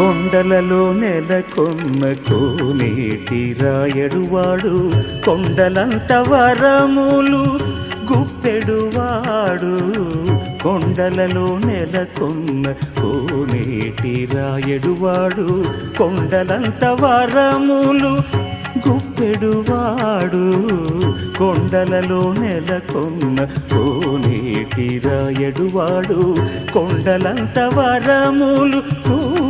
కొండలలో నెలకొన్న కోనేటి రాయడువాడు కొండలంత వరములు గుప్పెడువాడు కొండలలో నెలకొన్న కోనేటి రాయడువాడు కొండలంత వరములు గుప్పెడువాడు కొండలలో నెలకొన్న కోనేటి రాయడువాడు కొండలంత వరములు చూపెడువాడు